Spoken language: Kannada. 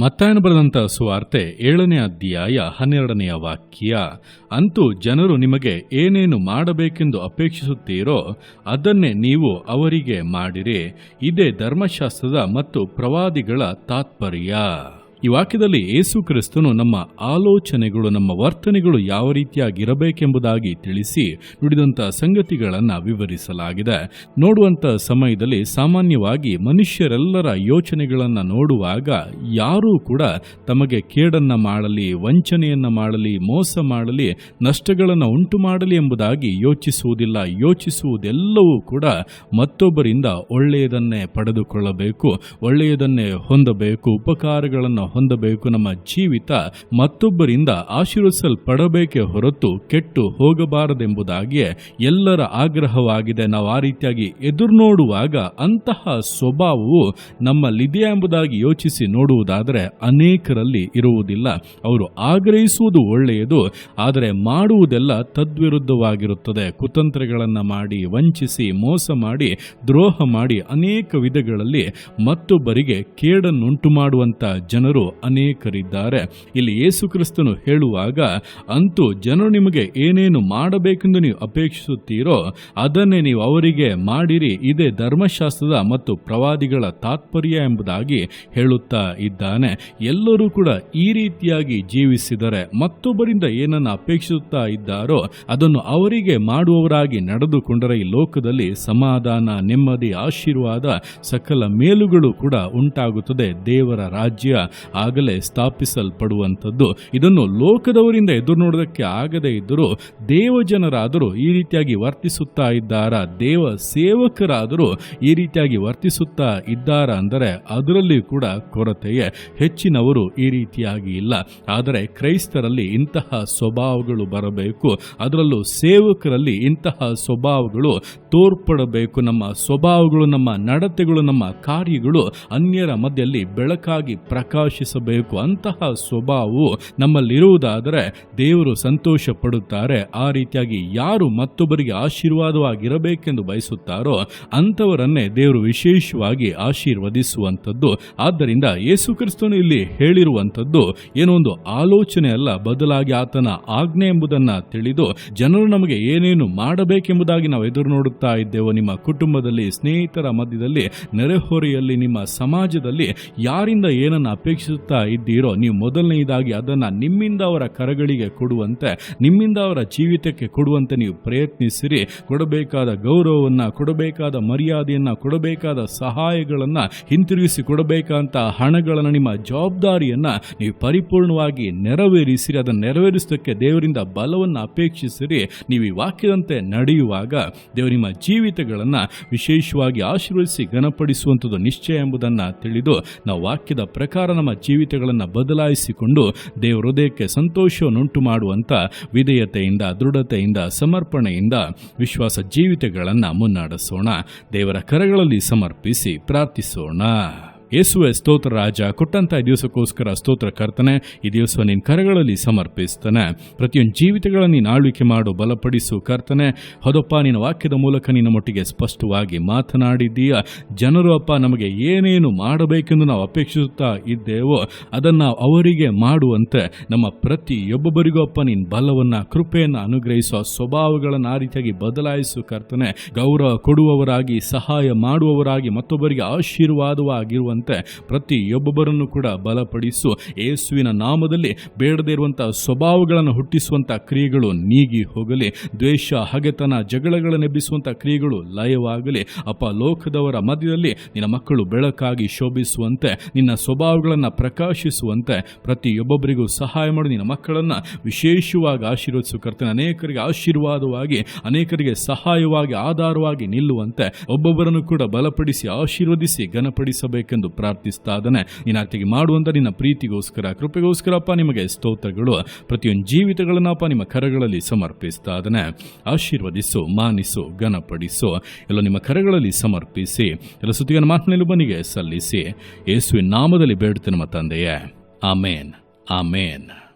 ಮತ್ತಾಯನ ಬರೆದಂತ ಸುವಾರ್ತೆ ಏಳನೇ ಅಧ್ಯಾಯ ಹನ್ನೆರಡನೆಯ ವಾಕ್ಯ. ಅಂತೂ ಜನರು ನಿಮಗೆ ಏನೇನು ಮಾಡಬೇಕೆಂದು ಅಪೇಕ್ಷಿಸುತ್ತೀರೋ ಅದನ್ನೇ ನೀವು ಅವರಿಗೆ ಮಾಡಿರಿ. ಇದೇ ಧರ್ಮಶಾಸ್ತ್ರದ ಮತ್ತು ಪ್ರವಾದಿಗಳ ತಾತ್ಪರ್ಯ. ಈ ವಾಕ್ಯದಲ್ಲಿ ಯೇಸು ಕ್ರಿಸ್ತನು ನಮ್ಮ ಆಲೋಚನೆಗಳು, ನಮ್ಮ ವರ್ತನೆಗಳು ಯಾವ ರೀತಿಯಾಗಿರಬೇಕೆಂಬುದಾಗಿ ತಿಳಿಸಿ ನುಡಿದಂಥ ಸಂಗತಿಗಳನ್ನು ವಿವರಿಸಲಾಗಿದೆ. ನೋಡುವಂಥ ಸಮಯದಲ್ಲಿ ಸಾಮಾನ್ಯವಾಗಿ ಮನುಷ್ಯರೆಲ್ಲರ ಯೋಚನೆಗಳನ್ನು ನೋಡುವಾಗ ಯಾರೂ ಕೂಡ ತಮಗೆ ಕೇಡನ್ನು ಮಾಡಲಿ, ವಂಚನೆಯನ್ನು ಮಾಡಲಿ, ಮೋಸ ಮಾಡಲಿ, ನಷ್ಟಗಳನ್ನು ಉಂಟು ಮಾಡಲಿ ಎಂಬುದಾಗಿ ಯೋಚಿಸುವುದಿಲ್ಲ. ಯೋಚಿಸುವುದೆಲ್ಲವೂ ಕೂಡ ಮತ್ತೊಬ್ಬರಿಂದ ಒಳ್ಳೆಯದನ್ನೇ ಪಡೆದುಕೊಳ್ಳಬೇಕು, ಒಳ್ಳೆಯದನ್ನೇ ಹೊಂದಬೇಕು, ಉಪಕಾರಗಳನ್ನು ಹೊಂದಬೇಕು. ನಮ್ಮ ಜೀವಿತ ಮತ್ತೊಬ್ಬರಿಂದ ಆಶೀರ್ವಿಸಲ್ಪಡಬೇಕೇ ಹೊರತು ಕೆಟ್ಟು ಹೋಗಬಾರದೆಂಬುದಾಗಿಯೇ ಎಲ್ಲರ ಆಗ್ರಹವಾಗಿದೆ. ನಾವು ಆ ರೀತಿಯಾಗಿ ಎದುರು ನೋಡುವಾಗ ಅಂತಹ ಸ್ವಭಾವವು ನಮ್ಮಲ್ಲಿದೆಯಾ ಎಂಬುದಾಗಿ ಯೋಚಿಸಿ ನೋಡುವುದಾದರೆ ಅನೇಕರಲ್ಲಿ ಇರುವುದಿಲ್ಲ. ಅವರು ಆಗ್ರಹಿಸುವುದು ಒಳ್ಳೆಯದು, ಆದರೆ ಮಾಡುವುದೆಲ್ಲ ತದ್ವಿರುದ್ಧವಾಗಿರುತ್ತದೆ. ಕುತಂತ್ರಗಳನ್ನು ಮಾಡಿ, ವಂಚಿಸಿ, ಮೋಸ ಮಾಡಿ, ದ್ರೋಹ ಮಾಡಿ ಅನೇಕ ವಿಧಗಳಲ್ಲಿ ಮತ್ತೊಬ್ಬರಿಗೆ ಕೇಡನ್ನುಂಟು ಮಾಡುವಂಥ ಜನರು ಅನೇಕರಿದ್ದಾರೆ. ಇಲ್ಲಿ ಯೇಸು ಕ್ರಿಸ್ತನು ಹೇಳುವಾಗ, ಅಂತೂ ಜನರು ನಿಮಗೆ ಏನೇನು ಮಾಡಬೇಕೆಂದು ನೀವು ಅಪೇಕ್ಷಿಸುತ್ತೀರೋ, ಅದನ್ನೇ ನೀವು ಅವರಿಗೆ ಮಾಡಿರಿ. ಇದೇ ಧರ್ಮಶಾಸ್ತ್ರದ ಮತ್ತು ಪ್ರವಾದಿಗಳ ತಾತ್ಪರ್ಯ ಎಂಬುದಾಗಿ ಹೇಳುತ್ತಾ ಇದ್ದಾನೆ. ಎಲ್ಲರೂ ಕೂಡ ಈ ರೀತಿಯಾಗಿ ಜೀವಿಸಿದರೆ, ಮತ್ತೊಬ್ಬರಿಂದ ಏನನ್ನು ಅಪೇಕ್ಷಿಸುತ್ತಾ ಇದ್ದಾರೋ, ಅದನ್ನು ಅವರಿಗೆ ಮಾಡುವವರಾಗಿ ನಡೆದುಕೊಂಡರೆ ಈ ಲೋಕದಲ್ಲಿ ಸಮಾಧಾನ, ನೆಮ್ಮದಿ, ಆಶೀರ್ವಾದ, ಸಕಲ ಮೇಲುಗಳು ಕೂಡ ಉಂಟಾಗುತ್ತದೆ. ದೇವರ ರಾಜ್ಯ ಆಗಲೇ ಸ್ಥಾಪಿಸಲ್ಪಡುವಂಥದ್ದು. ಇದನ್ನು ಲೋಕದವರಿಂದ ಎದುರು ನೋಡೋದಕ್ಕೆ ಆಗದೇ ಇದ್ದರೂ ದೇವಜನರಾದರೂ ಈ ರೀತಿಯಾಗಿ ವರ್ತಿಸುತ್ತಾ ಇದ್ದಾರಾ? ದೇವ ಸೇವಕರಾದರೂ ಈ ರೀತಿಯಾಗಿ ವರ್ತಿಸುತ್ತಾ ಇದ್ದಾರಾ ಅಂದರೆ ಅದರಲ್ಲಿ ಕೂಡ ಕೊರತೆಯೇ. ಹೆಚ್ಚಿನವರು ಈ ರೀತಿಯಾಗಿ ಇಲ್ಲ. ಆದರೆ ಕ್ರೈಸ್ತರಲ್ಲಿ ಇಂತಹ ಸ್ವಭಾವಗಳು ಬರಬೇಕು. ಅದರಲ್ಲೂ ಸೇವಕರಲ್ಲಿ ಇಂತಹ ಸ್ವಭಾವಗಳು ತೋರ್ಪಡಬೇಕು. ನಮ್ಮ ಸ್ವಭಾವಗಳು, ನಮ್ಮ ನಡತೆಗಳು, ನಮ್ಮ ಕಾರ್ಯಗಳು ಅನ್ಯರ ಮಧ್ಯದಲ್ಲಿ ಬೆಳಕಾಗಿ ಪ್ರಕಾಶಿಸಬೇಕು ಅಂತಹ ಸ್ವಭಾವವು ನಮ್ಮಲ್ಲಿರುವುದಾದರೆ ದೇವರು ಸಂತೋಷ ಪಡುತ್ತಾರೆ ಆ ರೀತಿಯಾಗಿ ಯಾರು ಮತ್ತೊಬ್ಬರಿಗೆ ಆಶೀರ್ವಾದವಾಗಿರಬೇಕೆಂದು ಬಯಸುತ್ತಾರೋ ಅಂಥವರನ್ನೇ ದೇವರು ವಿಶೇಷವಾಗಿ ಆಶೀರ್ವದಿಸುವಂಥದ್ದು. ಆದ್ದರಿಂದ ಯೇಸು ಕ್ರಿಸ್ತನು ಇಲ್ಲಿ ಹೇಳಿರುವಂಥದ್ದು ಏನೊಂದು ಆಲೋಚನೆ ಅಲ್ಲ ಬದಲಾಗಿ ಆತನ ಆಜ್ಞೆ ಎಂಬುದನ್ನು ತಿಳಿದು ಜನರು ನಮಗೆ ಏನೇನು ಮಾಡಬೇಕೆಂಬುದಾಗಿ ನಾವು ಎದುರು ನೋಡುತ್ತಾ ಇದ್ದೇವೋ. ನಿಮ್ಮ ಕುಟುಂಬದಲ್ಲಿ, ಸ್ನೇಹಿತರ ಮಧ್ಯದಲ್ಲಿ, ನೆರೆಹೊರೆಯಲ್ಲಿ, ನಿಮ್ಮ ಸಮಾಜದಲ್ಲಿ ಯಾರಿಂದ ಏನನ್ನು ಅಪೇಕ್ಷಿಸುತ್ತಾ ಇದ್ದೀರೋ, ನೀವು ಮೊದಲನೆಯದಾಗಿ ಅದನ್ನು ನಿಮ್ಮಿಂದ ಅವರ ಕರಗಳಿಗೆ ಕೊಡುವಂತೆ, ನಿಮ್ಮಿಂದ ಅವರ ಜೀವಿತಕ್ಕೆ ಕೊಡುವಂತೆ ನೀವು ಪ್ರಯತ್ನಿಸಿರಿ. ಕೊಡಬೇಕಾದ ಗೌರವವನ್ನು, ಕೊಡಬೇಕಾದ ಮರ್ಯಾದೆಯನ್ನು, ಕೊಡಬೇಕಾದ ಸಹಾಯಗಳನ್ನು ಹಿಂತಿರುಗಿಸಿ ಕೊಡಬೇಕಂತ ಹಣಗಳನ್ನು, ನಿಮ್ಮ ಜವಾಬ್ದಾರಿಯನ್ನು ನೀವು ಪರಿಪೂರ್ಣವಾಗಿ ನೆರವೇರಿಸಿರಿ. ಅದನ್ನು ನೆರವೇರಿಸೋದಕ್ಕೆ ದೇವರಿಂದ ಬಲವನ್ನು ಅಪೇಕ್ಷಿಸಿರಿ. ನೀವು ಈ ವಾಕ್ಯದಂತೆ ನಡೆಯುವಾಗ ದೇವರು ನಿಮ್ಮ ಜೀವಿತಗಳನ್ನು ವಿಶೇಷವಾಗಿ ಆಶೀರ್ವದಿಸಿ ಘನಪಡಿಸುವಂಥದ್ದು ನಿಶ್ಚಯ ಎಂಬುದನ್ನು ತಿಳಿದು ನಾವು ವಾಕ್ಯದ ಪ್ರಕಾರ ನಮ್ಮ ಜೀವಿತಗಳನ್ನು ಬದಲಾಯಿಸಿಕೊಂಡು ದೇವರ ಹೃದಯಕ್ಕೆ ಸಂತೋಷವನ್ನುಂಟು ಮಾಡುವಂಥ ವಿಧೇಯತೆಯಿಂದ, ದೃಢತೆಯಿಂದ, ಸಮರ್ಪಣೆಯಿಂದ ವಿಶ್ವಾಸ ಜೀವಿತಗಳನ್ನು ಮುನ್ನಡೆಸೋಣ. ದೇವರ ಕರಗಳಲ್ಲಿ ಸಮರ್ಪಿಸಿ ಪ್ರಾರ್ಥಿಸೋಣ. ಯೇಸುವೆ ಸ್ತೋತ್ರ ರಾಜ, ಕೊಟ್ಟಂತ ದಿವಸಕ್ಕೋಸ್ಕರ ಸ್ತೋತ್ರ ಕರ್ತನೆ, ಈ ದಿವಸ ನಿನ್ನ ಕರಗಳಲ್ಲಿ ಸಮರ್ಪಿಸ್ತಾನೆ. ಪ್ರತಿಯೊಂದು ಜೀವಿತಗಳನ್ನು ನೀನು ಆಳ್ವಿಕೆ ಮಾಡು, ಬಲಪಡಿಸು ಕರ್ತನೆ. ಹೌದಪ್ಪ, ನಿನ್ನ ವಾಕ್ಯದ ಮೂಲಕ ನಿನ್ನ ಮಟ್ಟಿಗೆ ಸ್ಪಷ್ಟವಾಗಿ ಮಾತನಾಡಿದ್ದೀಯ. ಜನರು ಅಪ್ಪ, ನಮಗೆ ಏನೇನು ಮಾಡಬೇಕೆಂದು ನಾವು ಅಪೇಕ್ಷಿಸುತ್ತಾ ಇದ್ದೇವೋ, ಅದನ್ನು ಅವರಿಗೆ ಮಾಡುವಂತೆ ನಮ್ಮ ಪ್ರತಿಯೊಬ್ಬೊಬ್ಬರಿಗೂ ಅಪ್ಪ, ನಿನ್ನ ಬಲವನ್ನು, ಕೃಪೆಯನ್ನು ಅನುಗ್ರಹಿಸುವ ಸ್ವಭಾವಗಳನ್ನು ಆ ರೀತಿಯಾಗಿ ಬದಲಾಯಿಸು ಕರ್ತನೆ. ಗೌರವ ಕೊಡುವವರಾಗಿ, ಸಹಾಯ ಮಾಡುವವರಾಗಿ, ಮತ್ತೊಬ್ಬರಿಗೆ ಆಶೀರ್ವಾದವಾಗಿರುವಂತೆ ಪ್ರತಿಯೊಬ್ಬೊಬ್ಬರನ್ನು ಕೂಡ ಬಲಪಡಿಸು. ಯೇಸುವಿನ ನಾಮದಲ್ಲಿ ಬೇಡದೇ ಇರುವಂತಹ ಸ್ವಭಾವಗಳನ್ನು ಹುಟ್ಟಿಸುವಂಥ ಕ್ರಿಯೆಗಳು ನೀಗಿ ಹೋಗಲಿ. ದ್ವೇಷ, ಹಗೆತನ, ಜಗಳಗಳನ್ನು ಎಬ್ಬಿಸುವಂಥ ಕ್ರಿಯೆಗಳು ಲಯವಾಗಲಿ. ಅಪ್ಪ, ಲೋಕದವರ ಮಧ್ಯದಲ್ಲಿ ನಿನ್ನ ಮಕ್ಕಳು ಬೆಳಕಾಗಿ ಶೋಭಿಸುವಂತೆ, ನಿನ್ನ ಸ್ವಭಾವಗಳನ್ನು ಪ್ರಕಾಶಿಸುವಂತೆ ಪ್ರತಿಯೊಬ್ಬೊಬ್ಬರಿಗೂ ಸಹಾಯ ಮಾಡಿ. ನಿನ್ನ ಮಕ್ಕಳನ್ನು ವಿಶೇಷವಾಗಿ ಆಶೀರ್ವದಿಸು. ಕರ್ತನೆ ಅನೇಕರಿಗೆ ಆಶೀರ್ವಾದವಾಗಿ, ಅನೇಕರಿಗೆ ಸಹಾಯವಾಗಿ, ಆಧಾರವಾಗಿ ನಿಲ್ಲುವಂತೆ ಒಬ್ಬೊಬ್ಬರನ್ನು ಕೂಡ ಬಲಪಡಿಸಿ, ಆಶೀರ್ವದಿಸಿ, ಘನಪಡಿಸಬೇಕೆಂದು ಪ್ರಾರ್ಥಿಸ್ತಾ ಇದ್ದಾನೆ ನೀನಾತಿಗೆ ಮಾಡುವಂತ ನಿನ್ನ ಪ್ರೀತಿಗೋಸ್ಕರ ಕೃಪೆಗೋಸ್ಕರಪ್ಪ ನಿಮಗೆ ಸ್ತೋತ್ರಗಳು, ಪ್ರತಿಯೊಂದು ಜೀವಿತಗಳನ್ನಪ್ಪ ನಿಮ್ಮ ಕರಗಳಲ್ಲಿ ಸಮರ್ಪಿಸ್ತಾ ಇದ್ದಾನೆ ಆಶೀರ್ವದಿಸು, ಮಾನಿಸು, ಘನಪಡಿಸು. ಎಲ್ಲ ನಿಮ್ಮ ಕರಗಳಲ್ಲಿ ಸಮರ್ಪಿಸಿ, ಎಲ್ಲ ಸುದ್ದಿಗನ ಮಾತನಲ್ಲಿ ಬನಿಗೆ ಸಲ್ಲಿಸಿ. ಯೇಸುವಿನ ನಾಮದಲ್ಲಿ ಬೇಡ್ತೆ ನಮ್ಮ ತಂದೆಯೇ. ಆಮೇನ್. ಆಮೇನ್.